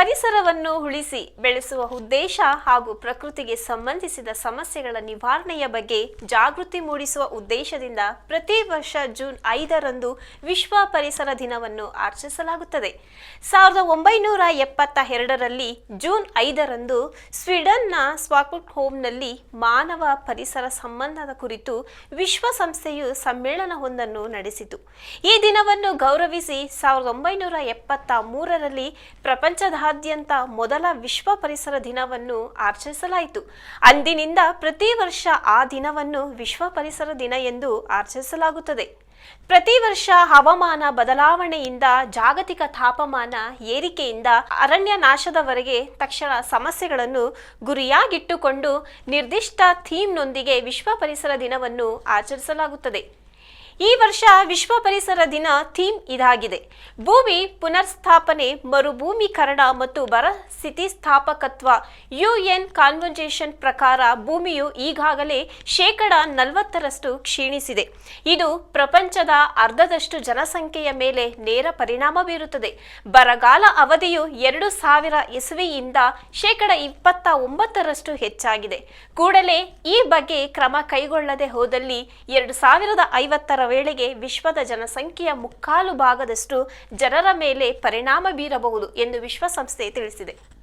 ಪರಿಸರವನ್ನು ಉಳಿಸಿ ಬೆಳೆಸುವ ಉದ್ದೇಶ ಹಾಗೂ ಪ್ರಕೃತಿಗೆ ಸಂಬಂಧಿಸಿದ ಸಮಸ್ಯೆಗಳ ನಿವಾರಣೆಯ ಬಗ್ಗೆ ಜಾಗೃತಿ ಮೂಡಿಸುವ ಉದ್ದೇಶದಿಂದ ಪ್ರತಿ ವರ್ಷ ಜೂನ್ ಐದರಂದು ವಿಶ್ವ ಪರಿಸರ ದಿನವನ್ನು ಆಚರಿಸಲಾಗುತ್ತದೆ. ಸಾವಿರದ ಒಂಬೈನೂರ ಎಪ್ಪತ್ತ ಎರಡರಲ್ಲಿ ಜೂನ್ ಐದರಂದು ಸ್ವೀಡನ್ನ ಸ್ವಾಕ್ವುಡ್ ಹೋಮ್ನಲ್ಲಿ ಮಾನವ ಪರಿಸರ ಸಂಬಂಧದ ಕುರಿತು ವಿಶ್ವಸಂಸ್ಥೆಯು ಸಮ್ಮೇಳನವೊಂದನ್ನು ನಡೆಸಿತು. ಈ ದಿನವನ್ನು ಗೌರವಿಸಿ ಸಾವಿರದ ಒಂಬೈನೂರ ಎಪ್ಪತ್ತ ಮೂರರಲ್ಲಿ ಪ್ರಪಂಚದಾದ್ಯಂತ ಮೊದಲ ವಿಶ್ವ ಪರಿಸರ ದಿನವನ್ನು ಆಚರಿಸಲಾಯಿತು. ಅಂದಿನಿಂದ ಪ್ರತಿ ವರ್ಷ ಆ ದಿನವನ್ನು ವಿಶ್ವ ಪರಿಸರ ದಿನ ಎಂದು ಆಚರಿಸಲಾಗುತ್ತದೆ. ಪ್ರತಿ ವರ್ಷ ಹವಾಮಾನ ಬದಲಾವಣೆಯಿಂದ ಜಾಗತಿಕ ತಾಪಮಾನ ಏರಿಕೆಯಿಂದ ಅರಣ್ಯ ನಾಶದವರೆಗೆ ತಕ್ಷಣ ಸಮಸ್ಯೆಗಳನ್ನು ಗುರಿಯಾಗಿಟ್ಟುಕೊಂಡು ನಿರ್ದಿಷ್ಟ ಥೀಮ್ನೊಂದಿಗೆ ವಿಶ್ವ ಪರಿಸರ ದಿನವನ್ನು ಆಚರಿಸಲಾಗುತ್ತದೆ. ಈ ವರ್ಷ ವಿಶ್ವ ಪರಿಸರ ದಿನ ಥೀಮ್ ಇದಾಗಿದೆ. ಭೂಮಿ ಪುನರ್ಸ್ಥಾಪನೆ ಮರುಭೂಮೀಕರಣ ಮತ್ತು ಬರ ಸ್ಥಿತಿಸ್ಥಾಪಕತ್ವ ಯುಎನ್ ಕಾನ್ವೆನ್ಷನ್ ಪ್ರಕಾರ ಭೂಮಿಯು ಈಗಾಗಲೇ ಶೇಕಡ ನಲವತ್ತರಷ್ಟು ಕ್ಷೀಣಿಸಿದೆ. ಇದು ಪ್ರಪಂಚದ ಅರ್ಧದಷ್ಟು ಜನಸಂಖ್ಯೆಯ ಮೇಲೆ ನೇರ ಪರಿಣಾಮ ಬೀರುತ್ತದೆ. ಬರಗಾಲ ಅವಧಿಯು ಎರಡು ಸಾವಿರ ಇಸವಿಯಿಂದ ಶೇಕಡ ಇಪ್ಪತ್ತ ಒಂಬತ್ತರಷ್ಟು ಹೆಚ್ಚಾಗಿದೆ. ಕೂಡಲೇ ಈ ಬಗ್ಗೆ ಕ್ರಮ ಕೈಗೊಳ್ಳದೆ ಹೋದಲ್ಲಿ ಎರಡು ಸಾವಿರದ ಐವತ್ತರ ವೇಳೆಗೆ ವಿಶ್ವದ ಜನಸಂಖ್ಯೆಯ ಮುಕ್ಕಾಲು ಭಾಗದಷ್ಟು ಜನರ ಮೇಲೆ ಪರಿಣಾಮ ಬೀರಬಹುದು ಎಂದು ವಿಶ್ವಸಂಸ್ಥೆ ತಿಳಿಸಿದೆ.